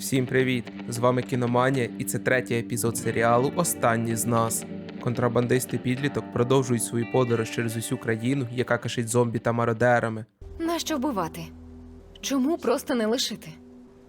Всім привіт! З вами Кіноманія, і це третій епізод серіалу Останні з нас. Контрабандисти підліток продовжують свою подорож через усю країну, яка кишить зомбі та мародерами. Нащо вбивати? Чому просто не лишити?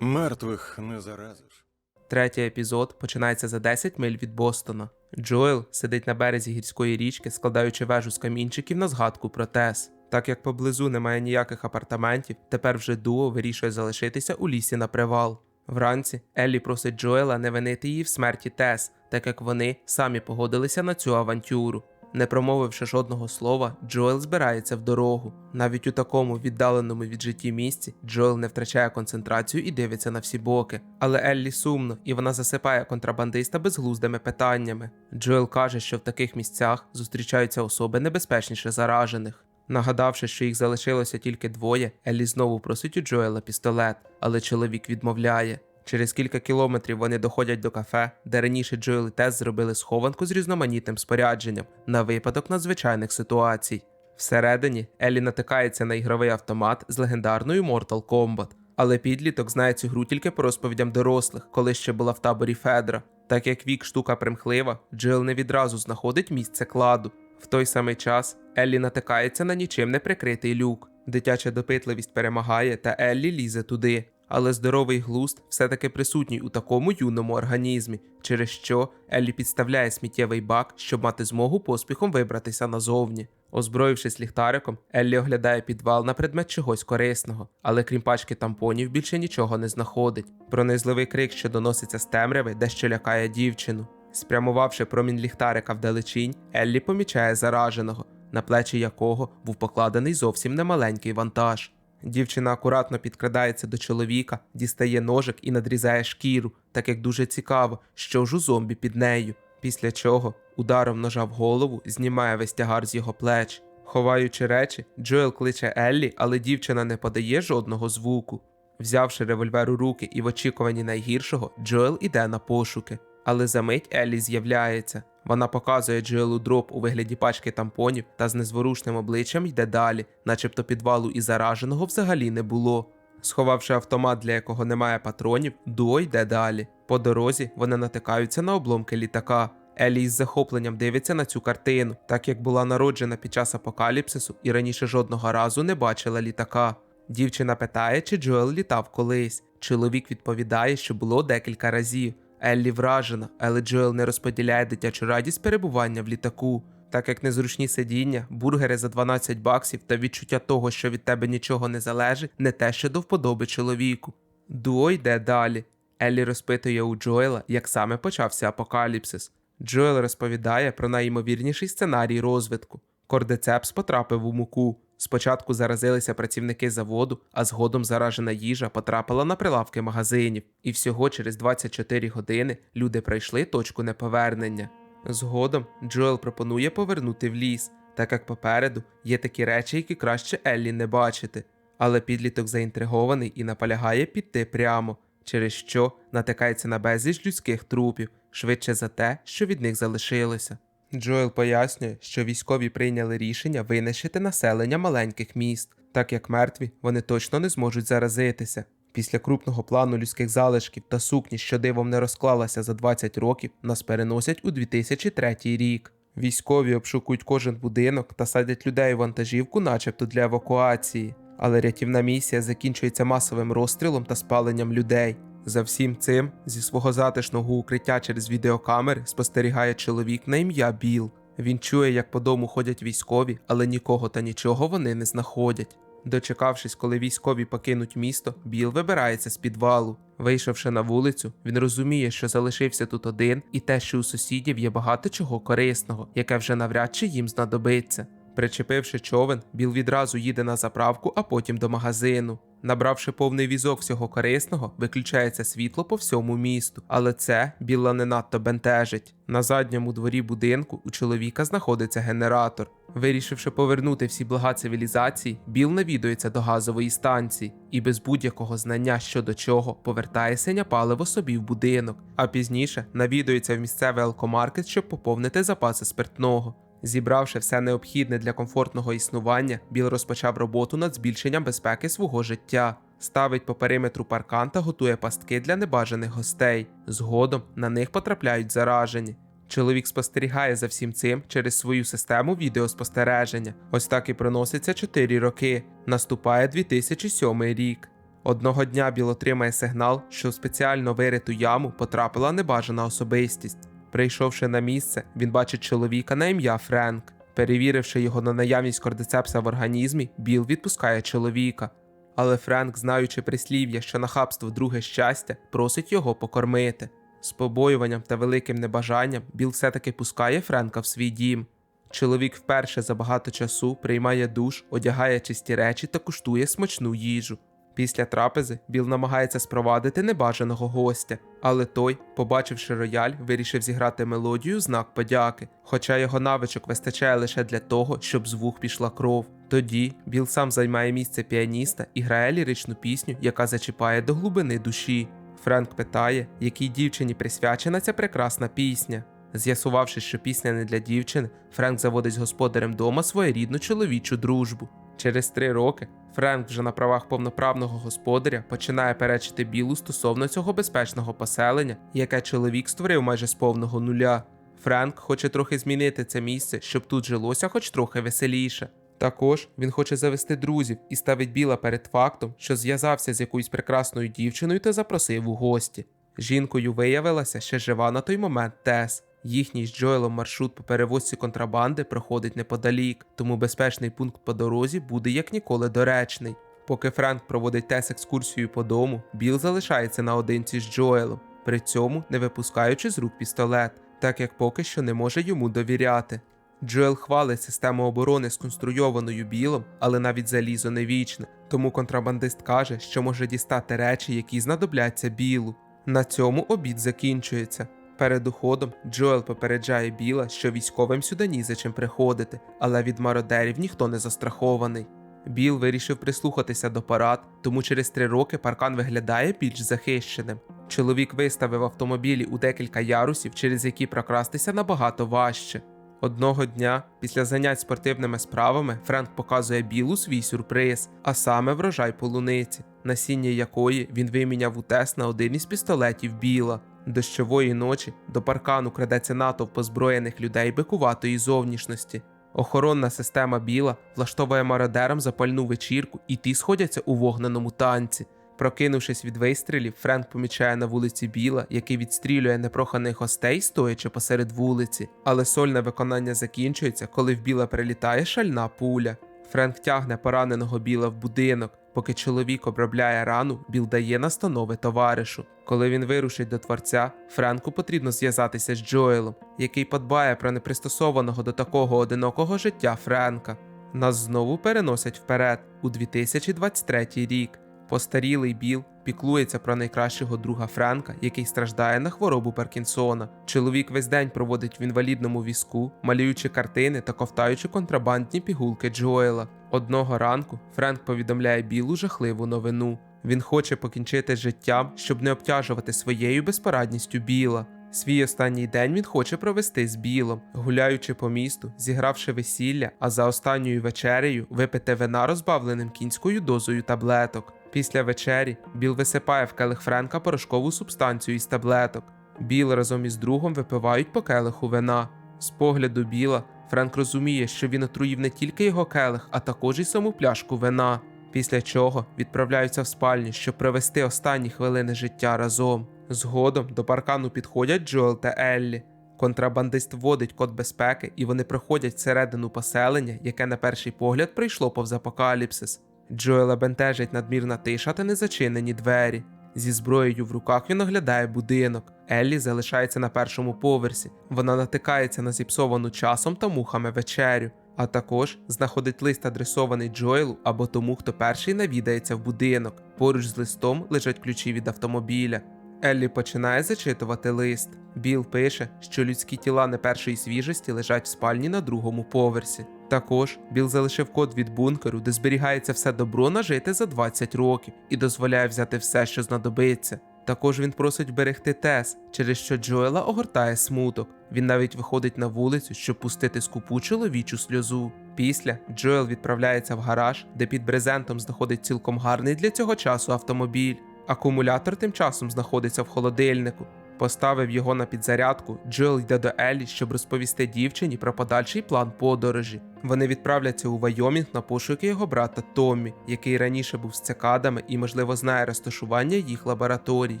Мертвих не заразиш. Третій епізод починається за 10 миль від Бостона. Джоел сидить на березі гірської річки, складаючи вежу з камінчиків на згадку про Тес. Так як поблизу немає ніяких апартаментів, тепер вже дуо вирішує залишитися у лісі на привал. Вранці Еллі просить Джоела не винити її в смерті Тес, так як вони самі погодилися на цю авантюру. Не промовивши жодного слова, Джоел збирається в дорогу. Навіть у такому віддаленому від житті місці Джоел не втрачає концентрацію і дивиться на всі боки. Але Еллі сумно, і вона засипає контрабандиста безглуздими питаннями. Джоел каже, що в таких місцях зустрічаються особи небезпечніше заражених. Нагадавши, що їх залишилося тільки двоє, Еллі знову просить у Джоела пістолет, але чоловік відмовляє. Через кілька кілометрів вони доходять до кафе, де раніше Джоел і Тес зробили схованку з різноманітним спорядженням на випадок надзвичайних ситуацій. Всередині Еллі натикається на ігровий автомат з легендарною Mortal Kombat. Але підліток знає цю гру тільки по розповідям дорослих, коли ще була в таборі Федра. Так як вік штука примхлива, Джоел не відразу знаходить місце кладу. В той самий час Еллі натикається на нічим не прикритий люк. Дитяча допитливість перемагає, та Еллі лізе туди. Але здоровий глузд все-таки присутній у такому юному організмі, через що Еллі підставляє сміттєвий бак, щоб мати змогу поспіхом вибратися назовні. Озброївшись ліхтариком, Еллі оглядає підвал на предмет чогось корисного, але крім пачки тампонів більше нічого не знаходить. Пронизливий крик, що доноситься з темряви, дещо лякає дівчину. Спрямувавши промінь ліхтарика вдалечінь, Еллі помічає зараженого, на плечі якого був покладений зовсім немаленький вантаж. Дівчина акуратно підкрадається до чоловіка, дістає ножик і надрізає шкіру, так як дуже цікаво, що ж у зомбі під нею. Після чого ударом ножа в голову знімає весь тягар з його плеч. Ховаючи речі, Джоел кличе Еллі, але дівчина не подає жодного звуку. Взявши револьвер у руки і в очікуванні найгіршого, Джоел іде на пошуки. Але за мить Еллі з'являється. Вона показує Джоелу дроп у вигляді пачки тампонів та з незворушним обличчям йде далі, начебто підвалу і зараженого взагалі не було. Сховавши автомат, для якого немає патронів, Дуо йде далі. По дорозі вони натикаються на обломки літака. Елі із захопленням дивиться на цю картину, так як була народжена під час апокаліпсису і раніше жодного разу не бачила літака. Дівчина питає, чи Джоел літав колись. Чоловік відповідає, що було декілька разів. Еллі вражена, але Джоел не розподіляє дитячу радість перебування в літаку. Так як незручні сидіння, бургери за 12 баксів та відчуття того, що від тебе нічого не залежить, не те, що до вподоби чоловіку. Дуо йде далі. Еллі розпитує у Джоела, як саме почався апокаліпсис. Джоел розповідає про найімовірніший сценарій розвитку. Кордицепс потрапив у муку. Спочатку заразилися працівники заводу, а згодом заражена їжа потрапила на прилавки магазинів, і всього через 24 години люди пройшли точку неповернення. Згодом Джоел пропонує повернути в ліс, так як попереду є такі речі, які краще Еллі не бачити. Але підліток заінтригований і наполягає піти прямо, через що натикається на безліч людських трупів, швидше за те, що від них залишилося. Джоел пояснює, що військові прийняли рішення винищити населення маленьких міст, так як мертві вони точно не зможуть заразитися. Після крупного плану людських залишків та сукні, що дивом не розклалася за 20 років, нас переносять у 2003 рік. Військові обшукують кожен будинок та садять людей у вантажівку, начебто для евакуації. Але рятівна місія закінчується масовим розстрілом та спаленням людей. За всім цим зі свого затишного укриття через відеокамери спостерігає чоловік на ім'я Біл. Він чує, як по дому ходять військові, але нікого та нічого вони не знаходять. Дочекавшись, коли військові покинуть місто, Біл вибирається з підвалу. Вийшовши на вулицю, він розуміє, що залишився тут один, і те, що у сусідів є багато чого корисного, яке вже навряд чи їм знадобиться. Причепивши човен, Біл відразу їде на заправку, а потім до магазину. Набравши повний візок всього корисного, виключається світло по всьому місту, але це Біла не надто бентежить. На задньому дворі будинку у чоловіка знаходиться генератор. Вирішивши повернути всі блага цивілізації, Біл навідується до газової станції і без будь-якого знання щодо чого повертає синя паливо собі в будинок, а пізніше навідується в місцевий алкомаркет, щоб поповнити запаси спиртного. Зібравши все необхідне для комфортного існування, Біл розпочав роботу над збільшенням безпеки свого життя. ставить по периметру паркан та готує пастки для небажаних гостей. Згодом на них потрапляють заражені. Чоловік спостерігає за всім цим через свою систему відеоспостереження. Ось так і проноситься 4 роки. Наступає 2007 рік. Одного дня Біл отримає сигнал, що в спеціально вириту яму потрапила небажана особистість. Прийшовши на місце, він бачить чоловіка на ім'я Френк. Перевіривши його на наявність кордицепса в організмі, Біл відпускає чоловіка. Але Френк, знаючи прислів'я, що нахабство друге щастя, просить його покормити. З побоюванням та великим небажанням Біл все-таки пускає Френка в свій дім. Чоловік вперше за багато часу приймає душ, одягає чисті речі та куштує смачну їжу. Після трапези Біл намагається спровадити небажаного гостя, але той, побачивши рояль, вирішив зіграти мелодію знак подяки, хоча його навичок вистачає лише для того, щоб з вух пішла кров. Тоді Біл сам займає місце піаніста і грає ліричну пісню, яка зачіпає до глибини душі. Френк питає, якій дівчині присвячена ця прекрасна пісня. З'ясувавши, що пісня не для дівчини, Френк заводить з господарем дома своєрідну чоловічу дружбу. Через три роки Френк вже на правах повноправного господаря починає перечити білу стосовно цього безпечного поселення, яке чоловік створив майже з повного нуля. Френк хоче трохи змінити це місце, щоб тут жилося хоч трохи веселіше. Також він хоче завести друзів і ставить біла перед фактом, що зв'язався з якоюсь прекрасною дівчиною та запросив у гості. Жінкою виявилася ще жива на той момент Тес. Їхній з Джоелом маршрут по перевозці контрабанди проходить неподалік, тому безпечний пункт по дорозі буде як ніколи доречний. Поки Френк проводить Тес екскурсію по дому, Біл залишається наодинці з Джоелом, при цьому не випускаючи з рук пістолет, так як поки що не може йому довіряти. Джоел хвалить систему оборони, сконструйованою білом, але навіть залізо не вічне, тому контрабандист каже, що може дістати речі, які знадобляться білу. На цьому обід закінчується. Перед уходом Джоел попереджає Біла, що військовим сюди ні за чим приходити, але від мародерів ніхто не застрахований. Біл вирішив прислухатися до парад, тому через три роки паркан виглядає більш захищеним. Чоловік виставив автомобілі у декілька ярусів, через які прокрастися набагато важче. Одного дня, після занять спортивними справами, Френк показує Білу свій сюрприз, а саме врожай полуниці, насіння якої він виміняв у тест на один із пістолетів Біла. Дощової ночі до паркану крадеться натовп озброєних людей бикуватої зовнішності. Охоронна система Біла влаштовує мародерам запальну вечірку, і ті сходяться у вогненому танці. Прокинувшись від вистрілів, Френк помічає на вулиці Біла, який відстрілює непроханих гостей, стоячи посеред вулиці. Але сольне виконання закінчується, коли в Біла прилітає шальна пуля. Френк тягне пораненого Біла в будинок. Поки чоловік обробляє рану, Біл дає настанови товаришу. Коли він вирушить до творця, Френку потрібно зв'язатися з Джоелом, який подбає про непристосованого до такого одинокого життя Френка. Нас знову переносять вперед у 2023 рік. Постарілий Біл піклується про найкращого друга Френка, який страждає на хворобу Паркінсона. Чоловік весь день проводить в інвалідному візку, малюючи картини та ковтаючи контрабандні пігулки Джоела. Одного ранку Френк повідомляє Білу жахливу новину. Він хоче покінчити з життям, щоб не обтяжувати своєю безпорадністю Біла. Свій останній день він хоче провести з Білом, гуляючи по місту, зігравши весілля, а за останньою вечерею випити вина розбавленим кінською дозою таблеток. Після вечері Біл висипає в келих Френка порошкову субстанцію із таблеток. Біл разом із другом випивають по келиху вина. З погляду Біла Френк розуміє, що він отруїв не тільки його келих, а також і саму пляшку вина. Після чого відправляються в спальню, щоб провести останні хвилини життя разом. Згодом до паркану підходять Джоел та Еллі. Контрабандист вводить код безпеки, і вони проходять всередину поселення, яке на перший погляд прийшло повз апокаліпсис. Джоела бентежить надмірна тиша та незачинені двері. Зі зброєю в руках він оглядає будинок. Еллі залишається на першому поверсі. Вона натикається на зіпсовану часом та мухами вечерю, а також знаходить лист, адресований Джоелу або тому, хто перший навідається в будинок. Поруч з листом лежать ключі від автомобіля. Еллі починає зачитувати лист. Біл пише, що людські тіла не першої свіжості лежать в спальні на другому поверсі. Також Біл залишив код від бункеру, де зберігається все добро нажите за 20 років і дозволяє взяти все, що знадобиться. Також він просить берегти Тес, через що Джоела огортає смуток. Він навіть виходить на вулицю, щоб пустити скупу чоловічу сльозу. Після Джоел відправляється в гараж, де під брезентом знаходить цілком гарний для цього часу автомобіль. Акумулятор тим часом знаходиться в холодильнику. Поставив його на підзарядку, Джоел йде до Еллі, щоб розповісти дівчині про подальший план подорожі. Вони відправляться у Вайомінг на пошуки його брата Томмі, який раніше був з цикадами і, можливо, знає розташування їх лабораторій.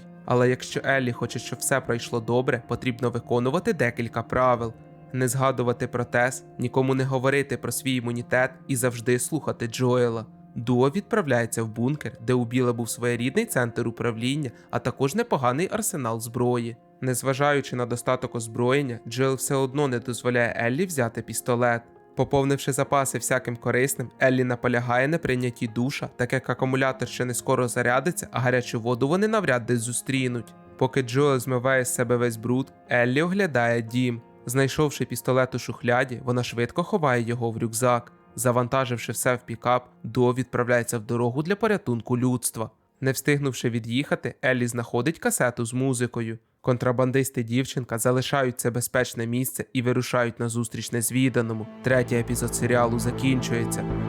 Але якщо Еллі хоче, щоб все пройшло добре, потрібно виконувати декілька правил. Не згадувати про Тес, нікому не говорити про свій імунітет і завжди слухати Джоела. Дуо відправляється в бункер, де у Біла був своєрідний центр управління, а також непоганий арсенал зброї. Незважаючи на достаток озброєння, Джоел все одно не дозволяє Еллі взяти пістолет. Поповнивши запаси всяким корисним, Еллі наполягає на прийнятті душа, так як акумулятор ще не скоро зарядиться, а гарячу воду вони навряд десь зустрінуть. Поки Джоел змиває з себе весь бруд, Еллі оглядає дім. Знайшовши пістолет у шухляді, вона швидко ховає його в рюкзак. Завантаживши все в пікап, До відправляється в дорогу для порятунку людства. Не встигнувши від'їхати, Еллі знаходить касету з музикою. Контрабандисти дівчинка залишають це безпечне місце і вирушають на зустріч незвіданому. Третій епізод серіалу закінчується.